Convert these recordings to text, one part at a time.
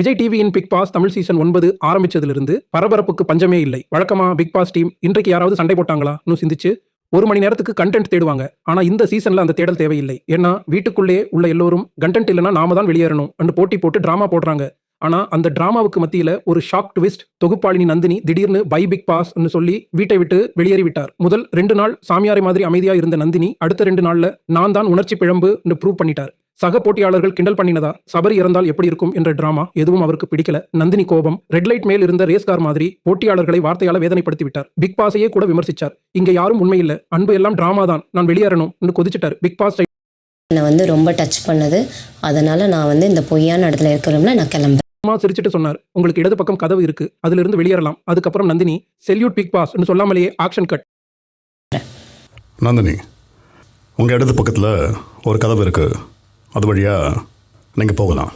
விஜய் டிவியின் big pass Tamil season ஒன்பது ஆரம்பிச்சதிலிருந்து பரபரப்புக்கு பஞ்சமே இல்லை. வழக்கமா பிக் பாஸ் டீம் இன்றைக்கு யாராவது சண்டை போட்டாங்களான்னு சிந்திச்சு ஒரு மணி நேரத்துக்கு கண்டென்ட் தேடுவாங்க. ஆனா இந்த சீசன்ல அந்த தேடல் தேவையில்லை. ஏன்னா வீட்டுக்குள்ளே உள்ள எல்லோரும் கண்டென்ட் இல்லைன்னா நாம தான் வெளியேறணும். அண்டு போட்டி போட்டு டிராமா போடுறாங்க. ஆனா அந்த டிராமாவுக்கு மத்தியில ஒரு ஷாக் ட்விஸ்ட் தொகுப்பாளினி நந்தினி திடீர்னு பை பிக் பாஸ் சொல்லி வீட்டை விட்டு வெளியேறி விட்டார் முதல் ரெண்டு நாள் சாமியாரை மாதிரி அமைதியா இருந்த நந்தினி அடுத்த ரெண்டு நாள்ல நான் தான் உணர்ச்சி பிழம்புன்னு ப்ரூவ் பண்ணிட்டார். சக போட்டியாளர்கள் கிண்டல் பண்ணினதா? சபரி இறந்தால் எப்படி இருக்கும் என்ற டிராமா எதுவும் அவருக்கு பிடிக்கல. நந்தினி கோபம். ரெட் லைட் மேல் இருந்த ரேஸ் கார் மாதிரி போட்டியாளர்களை வார்த்தையால வேதனைப்படுத்தி விட்டார் பிக் பாஸையே கூட விமர்சிச்சார். இங்க யாரும் உண்மை இல்ல. அன்பு எல்லாம் டிராமா தான். நான் வெளியேறணும் கொதிச்சிட்டார். பிக் பாஸ் என்னை வந்து ரொம்ப டச் பண்ணது. அதனால் நான் வந்து இந்த பொய்யான இடத்துல இருக்கிறோம்ல நான் கிளம்புறேன். சும்மா சிரிச்சிட்டு சொன்னார். உங்களுக்கு இடது பக்கம் கதவு இருக்கு. அதுல இருந்து வெளியேறலாம். அதுக்கப்புறம் நந்தினி செல்யூட் பிக் பாஸ் சொல்லாமலேயே ஆக்ஷன் கட் நந்தினி உங்கள் இடது பக்கத்தில் ஒரு கதவு இருக்குது அது வழியாக நீங்கள் போகலாம்.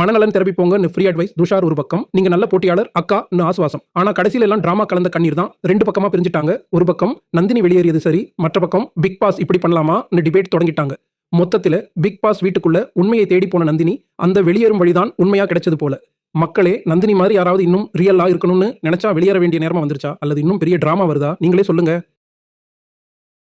மனநலன் தெரப்பி போங்கன்னு ஃப்ரீ அட்வைஸ் துஷார் ஒரு பக்கம். நீங்க நல்ல போட்டியாளர் அக்கா ஆசுவாசம் ஆனா கடைசியில எல்லாம் டிராமா கலந்த கண்ணீர் தான். ரெண்டு பக்கமா பிரிஞ்சுட்டாங்க. ஒரு பக்கம் நந்தினி வெளியேறியது சரி மற்ற பக்கம் பிக் பாஸ் இப்படி பண்ணலாமா? டிபேட் தொடங்கிட்டாங்க. மொத்தத்தில் பிக் பாஸ் வீட்டுக்குள்ள உண்மையை தேடி போன நந்தினி அந்த வெளியேறும் வழிதான் உண்மையா கிடைச்சது போல. மக்களே நந்தினி மாதிரி யாராவது இன்னும் ரியலாக இருக்கணும்னு நினைச்சா வெளியேற வேண்டிய நேரமா வந்துருச்சா? அல்லது இன்னும் பெரிய டிராமா வருதா? நீங்களே சொல்லுங்க.